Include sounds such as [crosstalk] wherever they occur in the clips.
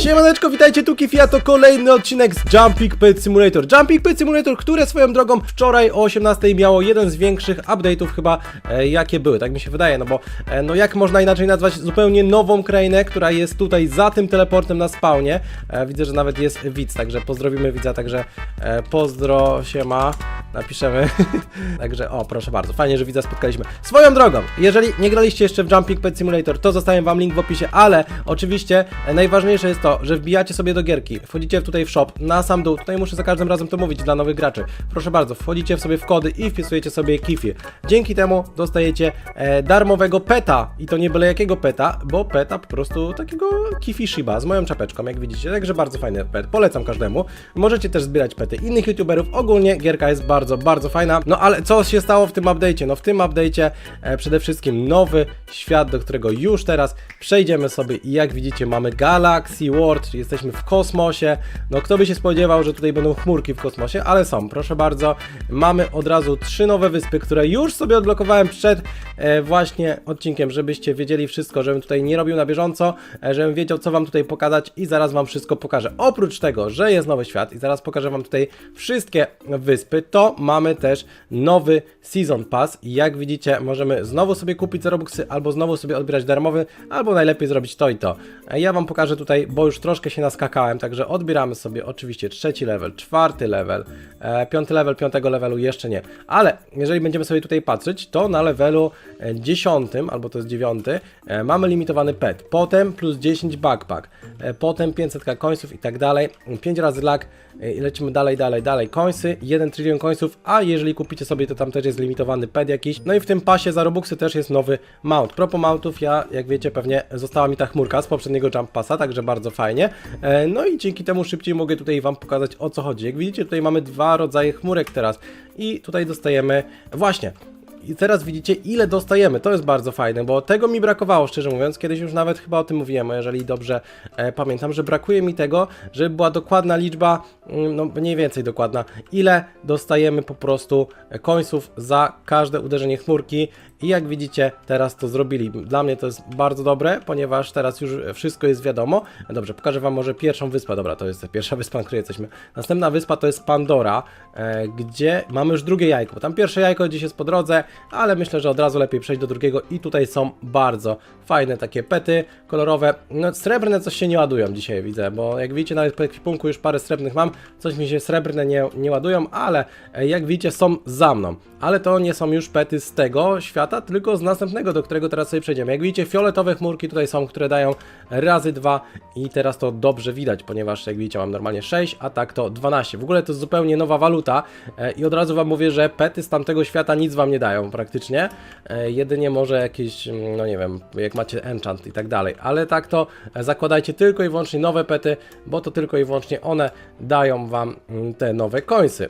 Siemaneczko, witajcie tu Kifi, a to kolejny odcinek z Jumping Pet Simulator. Jumping Pet Simulator, które swoją drogą wczoraj o 18 miało jeden z większych update'ów chyba, e, jakie były, tak mi się wydaje, no bo e, no jak można inaczej nazwać zupełnie nową krainę, która jest tutaj za tym teleportem na spawnie. E, widzę, że nawet jest widz, także pozdrowimy widza, także e, pozdro się ma, napiszemy. [laughs] także o, proszę bardzo, fajnie, że widza spotkaliśmy. Swoją drogą, jeżeli nie graliście jeszcze w Jumping Pet Simulator, to zostawiam wam link w opisie, ale oczywiście e, najważniejsze jest to, że wbijacie sobie do gierki, wchodzicie tutaj w shop, na sam dół, tutaj muszę za każdym razem to mówić dla nowych graczy. Proszę bardzo, wchodzicie sobie w kody i wpisujecie sobie Kifi. Dzięki temu dostajecie e, darmowego peta i to nie byle jakiego peta, bo peta po prostu takiego Kifi Shiba z moją czapeczką, jak widzicie, także bardzo fajny pet, polecam każdemu. Możecie też zbierać pety innych youtuberów, ogólnie gierka jest bardzo, bardzo fajna. No ale co się stało w tym update'cie? No w tym update'cie e, przede wszystkim nowy świat, do którego już teraz przejdziemy sobie i jak widzicie mamy Galaxy World, czyli jesteśmy w kosmosie. No kto by się spodziewał, że tutaj będą chmurki w kosmosie, ale są, proszę bardzo. Mamy od razu trzy nowe wyspy, które już sobie odblokowałem przed e, właśnie odcinkiem, żebyście wiedzieli wszystko, żebym tutaj nie robił na bieżąco, e, żebym wiedział co wam tutaj pokazać i zaraz wam wszystko pokażę. Oprócz tego, że jest nowy świat i zaraz pokażę wam tutaj wszystkie wyspy, to mamy też nowy Season Pass jak widzicie możemy znowu sobie kupić Robuxy, albo znowu sobie odbierać darmowy, albo najlepiej zrobić to i to. E, Ja wam pokażę tutaj, bo już troszkę się naskakałem, także odbieramy sobie oczywiście trzeci level, czwarty level, e, piąty level, piątego levelu jeszcze nie. Ale jeżeli będziemy sobie tutaj patrzeć, to na levelu e, dziesiątym, albo to jest dziewiąty, e, mamy limitowany pet. Potem plus 10 backpack, e, potem 500 końców i tak dalej, 5 razy lag e, i lecimy dalej, dalej, dalej. Końsy, 1 trylion końców, a jeżeli kupicie sobie, to tam też jest limitowany pet jakiś. No i w tym pasie za Robuxy też jest nowy mount. Propos mountów, ja, jak wiecie, pewnie została mi ta chmurka z poprzedniego Jump Passa, także bardzo fajnie. E, No i dzięki temu szybciej mogę tutaj Wam pokazać o co chodzi. Jak widzicie, tutaj mamy dwa rodzaje chmurek teraz i tutaj dostajemy właśnie i teraz widzicie, ile dostajemy. To jest bardzo fajne, bo tego mi brakowało, szczerze mówiąc. Kiedyś już nawet chyba o tym mówiłem, jeżeli dobrze e, pamiętam, że brakuje mi tego, żeby była dokładna liczba, mm, no mniej więcej dokładna, ile dostajemy po prostu e, końców za każde uderzenie chmurki. I jak widzicie, teraz to zrobili. Dla mnie to jest bardzo dobre, ponieważ teraz już wszystko jest wiadomo. Dobrze, pokażę Wam może pierwszą wyspę. Dobra, to jest pierwsza [laughs] wyspa, na której jesteśmy. Następna wyspa to jest Pandora, e, gdzie mamy już drugie jajko. Bo tam pierwsze jajko gdzieś jest po drodze, ale myślę, że od razu lepiej przejść do drugiego. I tutaj są bardzo fajne takie pety kolorowe. No, srebrne coś się nie ładują dzisiaj, widzę, bo jak widzicie, nawet po ekwipunku już parę srebrnych mam. Coś mi się srebrne nie, nie ładują, ale e, jak widzicie, są za mną. Ale to nie są już pety z tego świata, tylko z następnego, do którego teraz sobie przejdziemy. Jak widzicie, fioletowe chmurki tutaj są, które dają razy dwa i teraz to dobrze widać, ponieważ jak widzicie, mam normalnie 6, a tak to 12. W ogóle to jest zupełnie nowa waluta e, i od razu Wam mówię, że pety z tamtego świata nic Wam nie dają praktycznie. E, jedynie może jakieś, mm, no nie wiem, jak macie enchant i tak dalej, ale tak to e, zakładajcie tylko i wyłącznie nowe pety, bo to tylko i wyłącznie one dają Wam mm, te nowe końsy.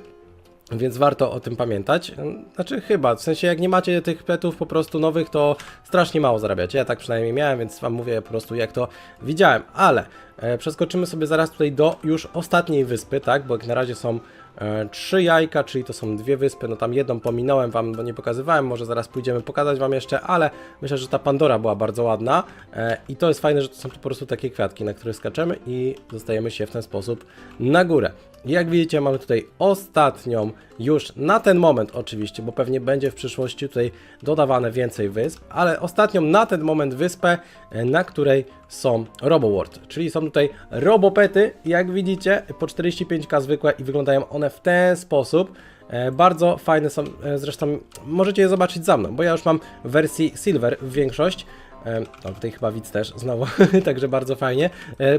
Więc warto o tym pamiętać. Znaczy chyba, w sensie jak nie macie tych petów po prostu nowych, to strasznie mało zarabiacie. Ja tak przynajmniej miałem, więc wam mówię po prostu jak to widziałem. Ale przeskoczymy sobie zaraz tutaj do już ostatniej wyspy, tak? Bo jak na razie są e, trzy jajka, czyli to są dwie wyspy. No tam jedną pominąłem wam, bo nie pokazywałem. Może zaraz pójdziemy pokazać wam jeszcze, ale myślę, że ta Pandora była bardzo ładna. E, I to jest fajne, że to są po prostu takie kwiatki, na które skaczemy i dostajemy się w ten sposób na górę. Jak widzicie, mamy tutaj ostatnią już na ten moment oczywiście, bo pewnie będzie w przyszłości tutaj dodawane więcej wysp, ale ostatnią na ten moment wyspę, e, na której są RoboWorld, czyli są tutaj robopety, jak widzicie, po 45k zwykłe i wyglądają one w ten sposób. E, Bardzo fajne są, e, zresztą możecie je zobaczyć za mną, bo ja już mam w wersji Silver większość. E, O, tutaj chyba widz też znowu, [laughs] także bardzo fajnie.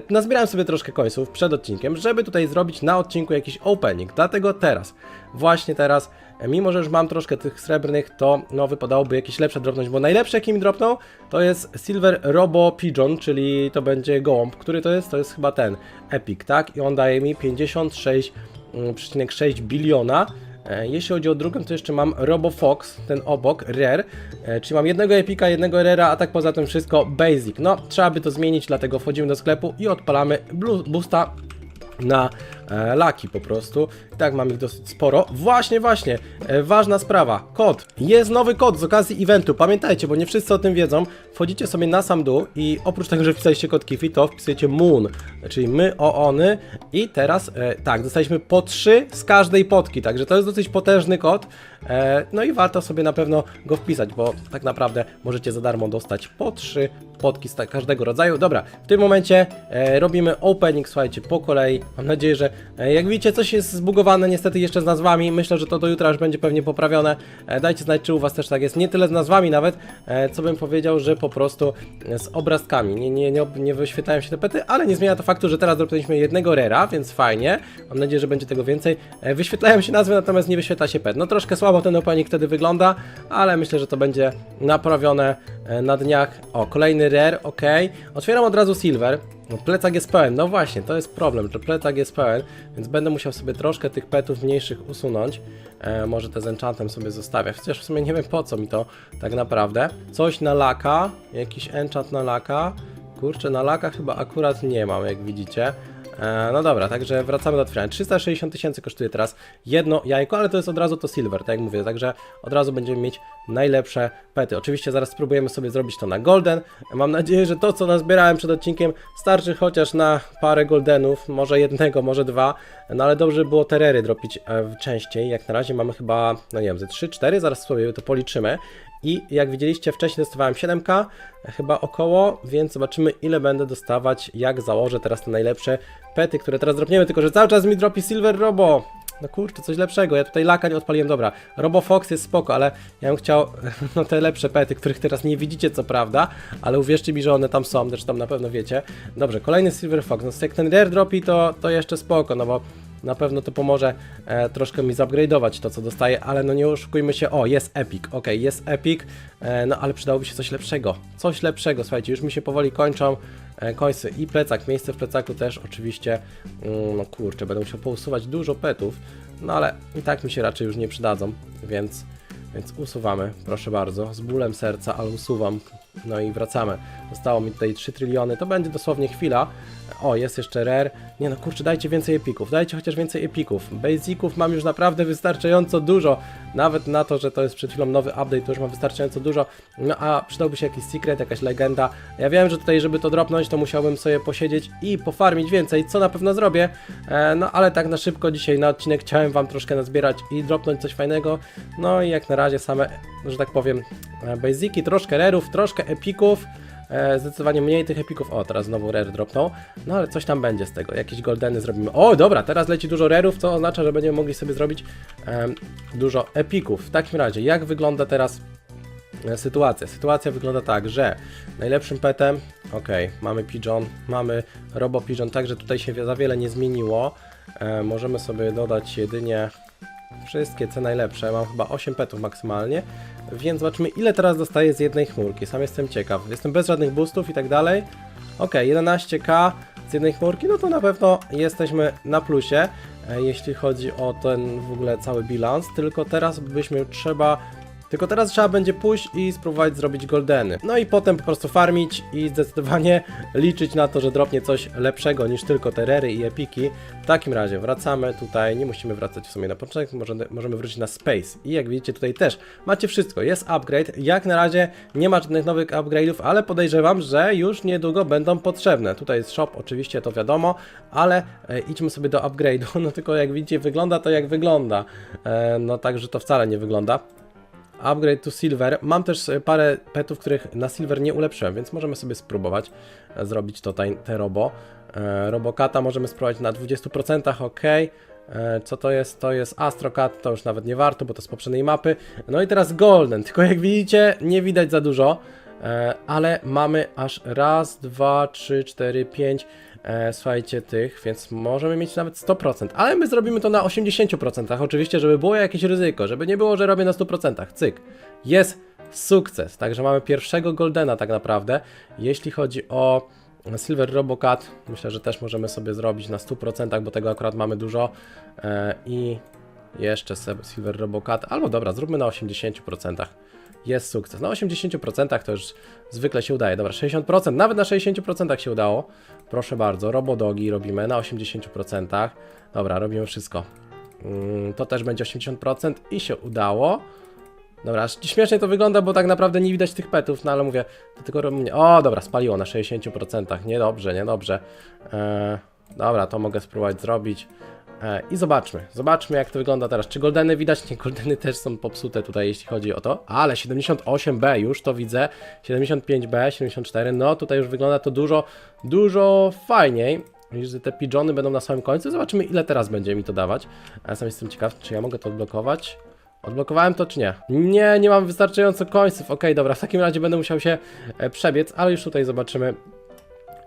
Nazbierałem sobie troszkę końców przed odcinkiem, żeby tutaj zrobić na odcinku jakiś opening. Dlatego teraz, właśnie teraz, mimo że już mam troszkę tych srebrnych, to no wypadałoby jakieś lepsze dropnąć, bo najlepsze jakie mi dropną to jest Silver Robo Pigeon, czyli to będzie gołąb, który to jest? To jest chyba ten Epic, tak? I on daje mi 56,6 biliona. E, Jeśli chodzi o drugą, to jeszcze mam RoboFox, ten obok, Rare, e, czyli mam jednego Epika, jednego Rera, a tak poza tym wszystko Basic. No, trzeba by to zmienić, dlatego wchodzimy do sklepu i odpalamy boosta na e, laki po prostu. I tak mam ich dosyć sporo. Właśnie, właśnie, e, ważna sprawa, kod. Jest nowy kod z okazji eventu, pamiętajcie, bo nie wszyscy o tym wiedzą. Wchodzicie sobie na sam dół i oprócz tego, że wpisaliście kod Kifi, to wpisujecie Moon, czyli my, o, ony i teraz, e, tak, dostaliśmy po 3 z każdej potki, także to jest dosyć potężny kod. E, no i warto sobie na pewno go wpisać, bo tak naprawdę możecie za darmo dostać po 3 potki z każdego rodzaju. Dobra, w tym momencie e, robimy opening, słuchajcie, po kolei. Mam nadzieję, że e, jak widzicie, coś jest zbugowane niestety jeszcze z nazwami. Myślę, że to do jutra już będzie pewnie poprawione. Dajcie znać, czy u Was też tak jest. Nie tyle z nazwami nawet, co bym powiedział, że po prostu z obrazkami. Nie, nie, nie, nie wyświetlają się te pety, ale nie zmienia to faktu, że teraz zrobiliśmy jednego rera, więc fajnie. Mam nadzieję, że będzie tego więcej. Wyświetlają się nazwy, natomiast nie wyświetla się pet. No troszkę słabo ten opening wtedy wygląda, ale myślę, że to będzie naprawione e, na dniach. O, kolejny rare, ok. Otwieram od razu silver. No, plecak jest pełen, no właśnie, to jest problem, że plecak jest pełen, więc będę musiał sobie troszkę tych petów mniejszych usunąć. E, może te z enchantem sobie zostawię, chociaż w sumie nie wiem po co mi to tak naprawdę. Coś na laka, jakiś enchant na laka. Kurczę, na laka chyba akurat nie mam, jak widzicie. E, no dobra, także wracamy do otwierania. 360 tysięcy kosztuje teraz jedno jajko, ale to jest od razu to silver, tak jak mówię, także od razu będziemy mieć najlepsze pety. Oczywiście zaraz spróbujemy sobie zrobić to na golden. Mam nadzieję, że to co nazbierałem przed odcinkiem starczy chociaż na parę goldenów, może jednego, może dwa, no ale dobrze by było terery dropić e, częściej. Jak na razie mamy chyba, no nie wiem, ze 3-4, zaraz sobie to policzymy. I jak widzieliście wcześniej dostawałem 7k, chyba około, więc zobaczymy ile będę dostawać, jak założę teraz te najlepsze pety, które teraz dropniemy, tylko że cały czas mi dropi Silver Robo. No kurczę, coś lepszego, ja tutaj laka nie odpaliłem, dobra. Robo Fox jest spoko, ale ja bym chciał, [laughs] no te lepsze pety, których teraz nie widzicie co prawda, ale uwierzcie mi, że one tam są, zresztą na pewno wiecie. Dobrze, kolejny Silver Fox, no jak ten rare dropi to, to jeszcze spoko, no bo na pewno to pomoże e, troszkę mi zupgrade'ować to, co dostaję, ale no nie oszukujmy się. O, jest Epic, ok, jest Epic, e, no ale przydałoby się coś lepszego. Coś lepszego, słuchajcie, już mi się powoli kończą e, końce i plecak, miejsce w plecaku też oczywiście, mm, no kurczę, będę musiał pousuwać dużo petów, no ale i tak mi się raczej już nie przydadzą, więc, więc usuwamy, proszę bardzo, z bólem serca, ale usuwam. No i wracamy. Zostało mi tutaj 3 tryliony, to będzie dosłownie chwila. O, jest jeszcze rare. Nie no, kurczę, dajcie więcej epików, dajcie chociaż więcej epików. Basiców mam już naprawdę wystarczająco dużo. Nawet na to, że to jest przed chwilą nowy update, to już mam wystarczająco dużo. No a przydałby się jakiś secret, jakaś legenda. Ja wiem, że tutaj, żeby to dropnąć, to musiałbym sobie posiedzieć i pofarmić więcej, co na pewno zrobię. E, no ale tak na szybko dzisiaj na odcinek chciałem wam troszkę nazbierać i dropnąć coś fajnego. No i jak na razie same, że tak powiem, e, basiki, troszkę rarów, troszkę epików. E, zdecydowanie mniej tych epików. O, teraz znowu rare dropnął. No ale coś tam będzie z tego. Jakieś goldeny zrobimy. O, dobra, teraz leci dużo rarów, co oznacza, że będziemy mogli sobie zrobić dużo epików. W takim razie, jak wygląda teraz e, sytuacja? Sytuacja wygląda tak, że najlepszym petem, ok, mamy Pigeon, mamy Robo Pigeon, także tutaj się za wiele nie zmieniło. E, możemy sobie dodać jedynie wszystkie te najlepsze, mam chyba 8 petów maksymalnie, więc zobaczymy ile teraz dostaję z jednej chmurki, sam jestem ciekaw, jestem bez żadnych boostów i tak dalej. Ok, 11k z jednej chmurki, no to na pewno jesteśmy na plusie, e, jeśli chodzi o ten w ogóle cały bilans, tylko teraz byśmy trzeba tylko teraz trzeba będzie pójść i spróbować zrobić goldeny. No i potem po prostu farmić i zdecydowanie [laughs] liczyć na to, że dropnie coś lepszego niż tylko te rery i epiki. W takim razie wracamy tutaj, nie musimy wracać w sumie na początek, możemy, możemy wrócić na space. I jak widzicie tutaj też macie wszystko, jest upgrade. Jak na razie nie ma żadnych nowych upgrade'ów, ale podejrzewam, że już niedługo będą potrzebne. Tutaj jest shop, oczywiście to wiadomo, ale e, idźmy sobie do upgrade'u. [laughs] No tylko jak widzicie wygląda to jak wygląda. E, no także to wcale nie wygląda. Upgrade to Silver. Mam też e, parę petów, których na Silver nie ulepszyłem, więc możemy sobie spróbować e, zrobić tutaj te robo. E, Robokata możemy spróbować na 20%, ok. Co to jest? To jest Astrocat, to już nawet nie warto, bo to z poprzedniej mapy. No i teraz Golden, [laughs] tylko jak widzicie, nie widać za dużo, ale mamy aż raz, dwa, trzy, cztery, pięć. E, słuchajcie, tych, więc możemy mieć nawet 100%, ale my zrobimy to na 80%, oczywiście, żeby było jakieś ryzyko, żeby nie było, że robię na 100%, cyk, jest sukces, także mamy pierwszego Goldena tak naprawdę, jeśli chodzi o Silver Robocat, myślę, że też możemy sobie zrobić na 100%, bo tego akurat mamy dużo. E, i jeszcze Silver Robocat, albo dobra, zróbmy na 80%. Jest sukces. Na 80% to już zwykle się udaje. Dobra, 60%, nawet na 60% się udało. Proszę bardzo, robodogi robimy na 80%. Dobra, robimy wszystko. Mm, To też będzie 80% i się udało. Dobra, śmiesznie to wygląda, bo tak naprawdę nie widać tych petów, no ale mówię, to tylko robię... O, dobra, spaliło na 60%, niedobrze, niedobrze. Eee, dobra, to mogę spróbować zrobić. E, I zobaczmy, zobaczmy jak to wygląda teraz. Czy goldeny widać? Nie, goldeny też są popsute tutaj, jeśli chodzi o to. Ale 78B już to widzę. 75B, 74. No tutaj już wygląda to dużo, dużo fajniej. Że te pigeony będą na samym końcu. Zobaczymy, ile teraz będzie mi to dawać. Ja sam jestem ciekaw, czy ja mogę to odblokować. Odblokowałem to czy nie? Nie, nie mam wystarczająco końców. Okej, dobra, w takim razie będę musiał się e, przebiec, ale już tutaj zobaczymy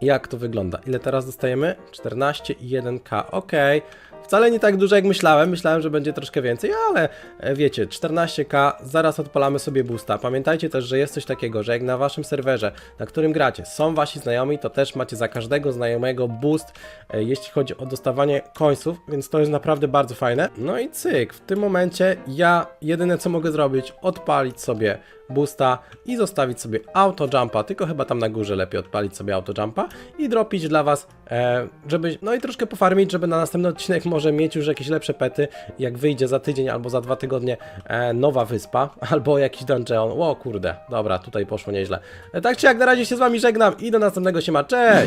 jak to wygląda. Ile teraz dostajemy? 14 i 1K. Okej. Wcale nie tak dużo jak myślałem. Myślałem, że będzie troszkę więcej, ale e, wiecie, 14K, zaraz odpalamy sobie boosta. Pamiętajcie też, że jest coś takiego, że jak na waszym serwerze, na którym gracie, są wasi znajomi, to też macie za każdego znajomego boost, e, jeśli chodzi o dostawanie końców, więc to jest naprawdę bardzo fajne. No i cyk, w tym momencie ja jedyne co mogę zrobić, odpalić sobie boosta i zostawić sobie auto jumpa, tylko chyba tam na górze lepiej odpalić sobie auto jumpa i dropić dla was, e, żeby, no i troszkę pofarmić, żeby na następny odcinek może mieć już jakieś lepsze pety, jak wyjdzie za tydzień albo za dwa tygodnie e, nowa wyspa, [laughs] albo jakiś dungeon, o kurde, dobra, tutaj poszło nieźle. E, tak czy jak na razie się z wami żegnam i do następnego siema, cześć!